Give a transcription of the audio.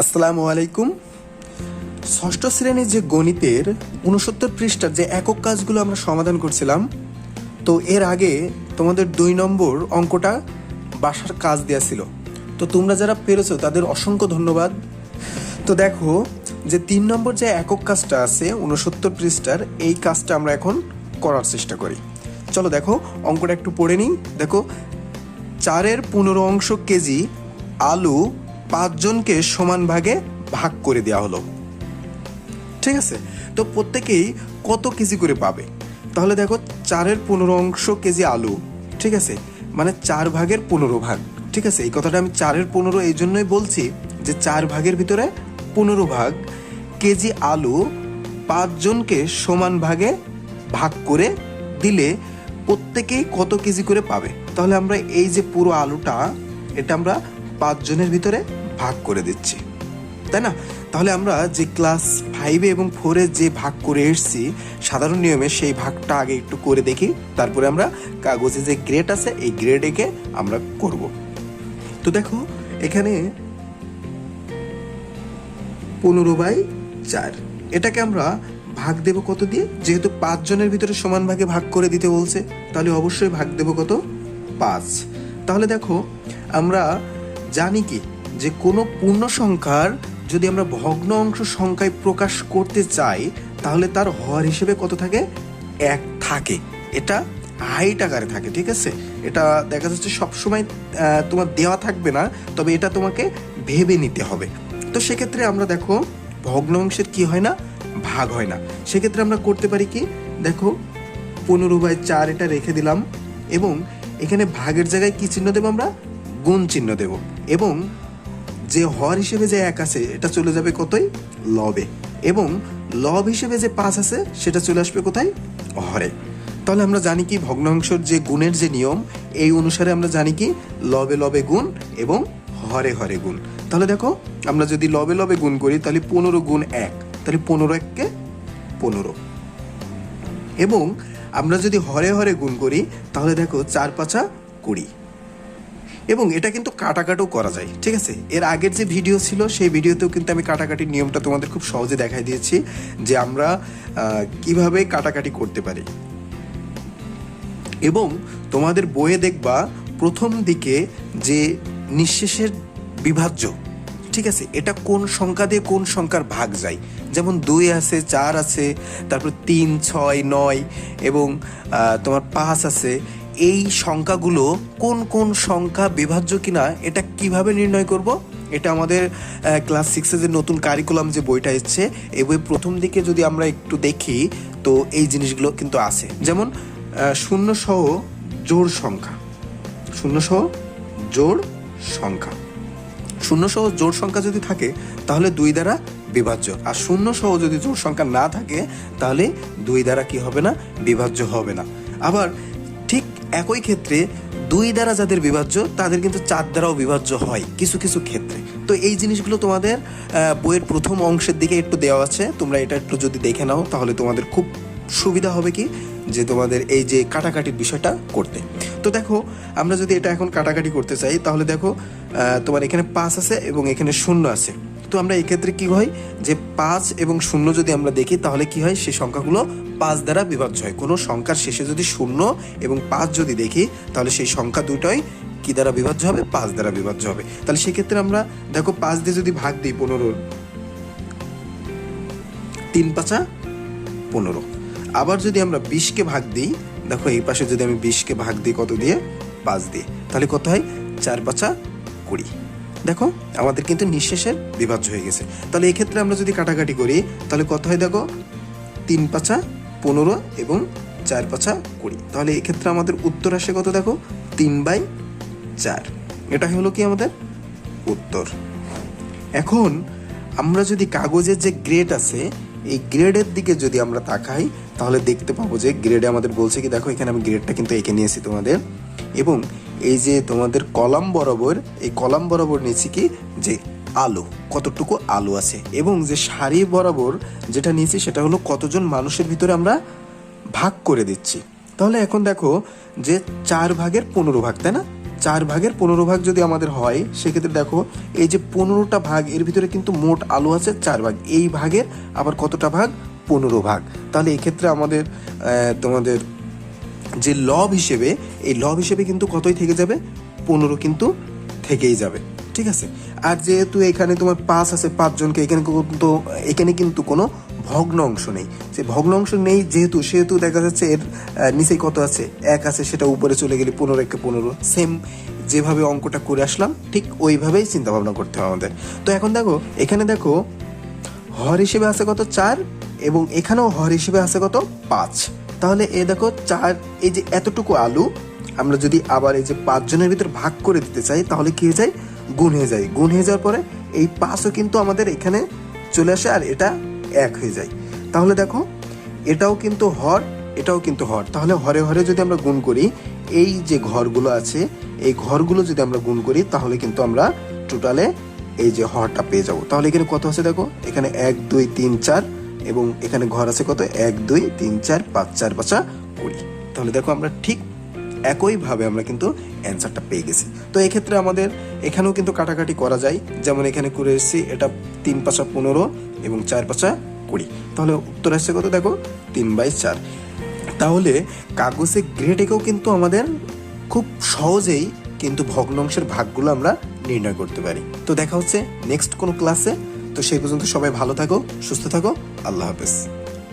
আসসালামু আলাইকুম। ষষ্ঠ শ্রেণির যে গণিতের উনসত্তর পৃষ্ঠার যে একক কাজগুলো আমরা সমাধান করছিলাম, তো এর আগে তোমাদের দুই নম্বর অঙ্কটা বাসার কাজ দেওয়া ছিল। তো তোমরা যারা পেরেছ, তাদের অসংখ্য ধন্যবাদ। তো দেখো যে তিন নম্বর যে একক কাজটা আছে, উনসত্তর পৃষ্ঠার, এই কাজটা আমরা এখন করার চেষ্টা করি। চলো দেখো, অঙ্কটা একটু পড়ে নিই। দেখো, চারের পনেরো অংশ কেজি আলু পাঁচজনকে সমান ভাগে ভাগ করে দেওয়া হলো। ঠিক আছে? তো প্রত্যেকেই কত কেজি করে পাবে? তাহলে দেখো, চারের পনেরো অংশ কেজি আলু, ঠিক আছে? মানে চার ভাগের পনেরো ভাগ, ঠিক আছে? এই কথাটা আমি চারের পনেরো এই জন্যই বলছি যে চার ভাগের ভিতরে পনেরো ভাগ কেজি আলু পাঁচজনকে সমান ভাগে ভাগ করে দিলে প্রত্যেকেই কত কেজি করে পাবে? তাহলে আমরা এই যে পুরো আলুটা, এটা আমরা পাঁচজনের ভিতরে ভাগ করে দিচ্ছি। তাই না? তাহলে আমরা যে ক্লাস ফাইভে এবং ফোরে যে ভাগ করে এসেছি, সাধারণ নিয়মে সেই ভাগটা আগে একটু করে দেখি, তারপরে আমরা কাগজে যে গ্রেড আছে, এই গ্রেড এঁকে আমরা করব। তো দেখো, এখানে পনেরো বাই চার। এটাকে আমরা ভাগ দেব কত দিয়ে? যেহেতু পাঁচ জনের ভিতরে সমান ভাগে ভাগ করে দিতে বলছে, তাহলে অবশ্যই ভাগ দেব কত? পাঁচ। তাহলে দেখো, আমরা জানি কি? যে কোনো পূর্ণ সংখ্যার যদি আমরা ভগ্ন অংশ সংখ্যায় প্রকাশ করতে চাই, তাহলে তার হর হিসেবে কত থাকে? এক থাকে। এটা হাইট আকারে থাকে, ঠিক আছে? এটা দেখা যাচ্ছে সবসময় তোমার দেওয়া থাকবে না, তবে এটা তোমাকে ভেবে নিতে হবে। তো সেক্ষেত্রে আমরা দেখো, ভগ্ন অংশের কি হয় না? ভাগ হয় না। সেক্ষেত্রে আমরা করতে পারি কি? দেখো, পনেরো বাই চার এটা রেখে দিলাম, এবং এখানে ভাগের জায়গায় কি চিহ্ন দেবো আমরা? গুণ চিহ্ন দেব। এবং যে হর হিসেবে যে এক আছে, এটা চলে যাবে কতই লবে। এবং লব হিসেবে যে পাঁচ আছে, সেটা চলে আসবে কোথায়? হরে। তাহলে আমরা জানি কি, ভগ্নাংশর যে গুণের যে নিয়ম, এই অনুসারে আমরা জানি কি, লবে লবে গুণ এবং হরে হরে গুণ। তাহলে দেখো, আমরা যদি লবে লবে গুণ করি, তাহলে পনেরো গুণ এক। তাহলে পনেরো এককে পনেরো। এবং আমরা যদি হরে হরে গুণ করি, তাহলে দেখো, চার পাঁচা কুড়ি। এবং এটা কিন্তু কাটাকাটিও করা যায়, ঠিক আছে? এর আগের যে ভিডিও ছিল, সেই ভিডিওতেও কিন্তু আমি কাটাকাটির নিয়মটা তোমাদের খুব সহজে দেখাই দিয়েছি যে আমরা কীভাবে কাটাকাটি করতে পারি। এবং তোমাদের বইয়ে দেখবা প্রথম দিকে যে নিঃশেষের বিভাজ্য, ঠিক আছে? এটা কোন সংখ্যা দিয়ে কোন সংখ্যার ভাগ যায়? যেমন দুই আছে, চার আছে, তারপর তিন, ছয়, নয় এবং তোমার পাঁচ আছে এই সংখ্যাগুলো কোন কোন সংখ্যা বিভাজ্য কিনা, এটা কীভাবে নির্ণয় করব? এটা আমাদের ক্লাস সিক্সে যে নতুন কারিকুলাম যে বইটা এসছে এই বই প্রথম দিকে যদি আমরা একটু দেখি, তো এই জিনিসগুলো কিন্তু আছে। যেমন শূন্য সহ জোড় সংখ্যা। শূন্য সহ জোড় সংখ্যা। শূন্য সহ জোড় সংখ্যা যদি থাকে, তাহলে দুই দ্বারা বিভাজ্য। আর শূন্য সহ যদি জোড় সংখ্যা না থাকে, তাহলে দুই দ্বারা কি হবে না, বিভাজ্য হবে না। আবার একই ক্ষেত্রে দুই দ্বারা যাদের বিভাজ্য, তাদের কিন্তু চার দ্বারাও বিভাজ্য হয়, কিছু কিছু ক্ষেত্রে। তো এই জিনিসগুলো তোমাদের বইয়ের প্রথম অংশের দিকে একটু দেওয়া আছে, তোমরা এটা একটু যদি দেখে নাও, তাহলে তোমাদের খুব সুবিধা হবে কি? যে তোমাদের এই যে কাটাকাটির বিষয়টা করতে। তো দেখো, আমরা যদি এটা এখন কাটাকাটি করতে চাই, তাহলে দেখো তোমার এখানে পাঁচ আছে এবং এখানে শূন্য আছে। তো আমরা এক্ষেত্রে কি হয়? যে পাঁচ এবং শূন্য যদি আমরা দেখি, তাহলে কি হয়? সেই সংখ্যাগুলো পাঁচ দ্বারা বিভাজ্য হয়। কোনো সংখ্যার শেষে যদি শূন্য এবং পাঁচ যদি দেখি, তাহলে সেই সংখ্যা দুটোই কি দ্বারা বিভাজ্য হবে? পাঁচ দ্বারা বিভাজ্য হবে। তাহলে সেক্ষেত্রে আমরা দেখো পাঁচ দিয়ে যদি ভাগ দিই পনেরোর তিন পাঁচা পনেরো। আবার যদি আমরা বিশকে ভাগ দিই, দেখো এই পাশে যদি আমি বিশকে ভাগ দিই, কত দিয়ে? পাঁচ দিয়ে। তাহলে কত হয়? চার পাঁচা কুড়ি। দেখো, আমাদের কিন্তু নিঃশেষের বিভাজ্য হয়ে গেছে। তাহলে এক্ষেত্রে আমরা যদি কাটাকাটি করি, তাহলে কত হয় দেখো? তিন পাঁচা পনেরো এবং চার পাঁচা কুড়ি। তাহলে এক্ষেত্রে আমাদের উত্তর আসে কত দেখো? তিন বাই চার। এটা হলো কি আমাদের উত্তর। এখন আমরা যদি কাগজের যে গ্রেড আছে, এই গ্রেডের দিকে যদি আমরা তাকাই, তাহলে দেখতে পাবো যে গ্রেডে আমাদের বলছে কি, দেখো এখানে আমি গ্রেডটা কিন্তু এঁকে নিয়েছি তোমাদের। এবং এই যে তোমাদের কলাম বরাবর, এই কলাম বরাবর নিয়েছি কি, যে আলো, কতটুকু আলো আছে এবং যে সারি বরাবর যেটা নিয়েছি সেটা হলো কতজন মানুষের ভিতরে আমরা ভাগ করে দিচ্ছি। তাহলে এখন দেখো যে চার ভাগের পনেরো ভাগ, তাই না? চার ভাগের পনেরো ভাগ যদি আমাদের হয়, সেক্ষেত্রে দেখো এই যে পনেরোটা ভাগ, এর ভিতরে কিন্তু মোট আলো আছে চার ভাগ। এই ভাগের আবার কতটা ভাগ? পনেরো ভাগ। তাহলে এক্ষেত্রে আমাদের তোমাদের যে লব হিসেবে, এই লব হিসেবে কিন্তু কতই থেকে যাবে? পনেরো কিন্তু থেকেই যাবে। ঠিক আছে? আর যেহেতু এখানে তোমার পাঁচ আছে, পাঁচজনকে, এখানে কিন্তু এখানে কিন্তু কোনো ভগ্ন অংশ নেই। যে ভগ্ন অংশ নেই যেহেতু, সেহেতু দেখা যাচ্ছে এর নিচেই কত আছে? এক আছে, সেটা উপরে চলে গেলে পনেরো, একে পনেরো। সেম যেভাবে অঙ্কটা করে আসলাম, ঠিক ওইভাবেই চিন্তা ভাবনা করতে হবে আমাদের। তো এখন দেখো, এখানে দেখো, হর হিসেবে আছে কত? চার, এবং এখানেও হর হিসেবে আছে কত? পাঁচ। তাহলে এ দেখো, চার, এই যে এতটুকু আলু, আমরা যদি আবার এই যে পাঁচজনের ভিতর ভাগ করে দিতে চাই, তাহলে কি হয়ে যায়? গুণ হয়ে যায়। গুণ হয়ে যাওয়ার পরে এই পাঁচও কিন্তু আমাদের এখানে চলে আসে আর এটা এক হয়ে যায়। তাহলে দেখো, এটাও কিন্তু হর, এটাও কিন্তু হর। তাহলে হরে হরে যদি আমরা গুণ করি, এই যে ঘরগুলো আছে, এই ঘরগুলো যদি আমরা গুণ করি, তাহলে কিন্তু আমরা টোটালে এই যে হরটা পেয়ে যাব। তাহলে এখানে কত আছে দেখো? এখানে এক, দুই, তিন, চার এবং এখানে ঘর আছে কত? এক, দুই, তিন, চার, পাঁচ, চার, পাঁচা কুড়ি। তাহলে দেখো আমরা ঠিক একইভাবে আমরা কিন্তু অ্যান্সারটা পেয়ে গেছি। তো এক্ষেত্রে আমাদের এখানেও কিন্তু কাটাকাটি করা যায়। যেমন এখানে করে এসেছি, এটা তিন পাঁচা পনেরো এবং চার পাঁচা কুড়ি। তাহলে উত্তর আসছে কত? দেখো, তিন বাই চার। তাহলে কাগজে গ্রেড একেও কিন্তু আমাদের খুব সহজেই কিন্তু ভগ্নাংশের ভাগগুলো আমরা নির্ণয় করতে পারি। তো দেখা হচ্ছে নেক্সট কোনো ক্লাসে তো সেই পর্যন্ত সবাই ভালো থাকো, সুস্থ থাকো। আল্লাহ হাফেজ।